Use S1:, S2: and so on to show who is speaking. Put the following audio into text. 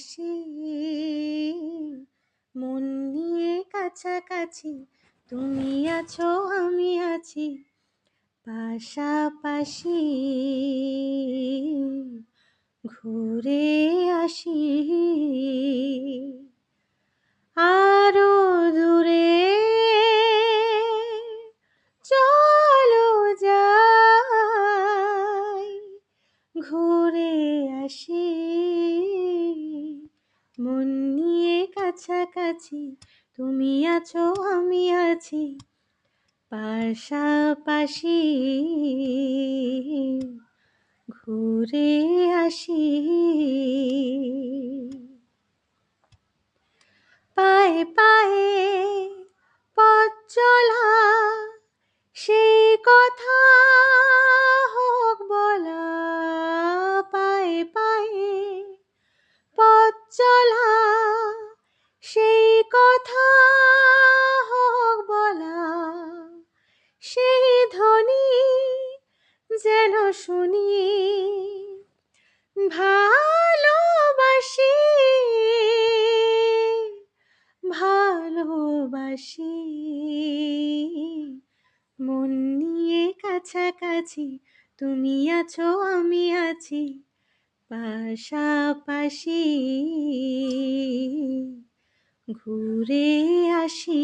S1: হাসি মন নিয়ে কাছাকাছি, তুমি আছো, আমি আছি। পাশাপাশি ঘুরে আসি। আরও দূরে চলো যাই। ঘুরে মন নিয়ে কাছাকাছি, তুমি আছো, আমি আছি। পাশাপাশি ঘুরে আসি। পায়ে পায়ে পথ চলা, সেই কথা ভালোবাসি ভালোবাসি। মন নিয়ে কাছাকাছি তুমি আছো আমি আছি। পাশাপাশি ঘুরে আসি।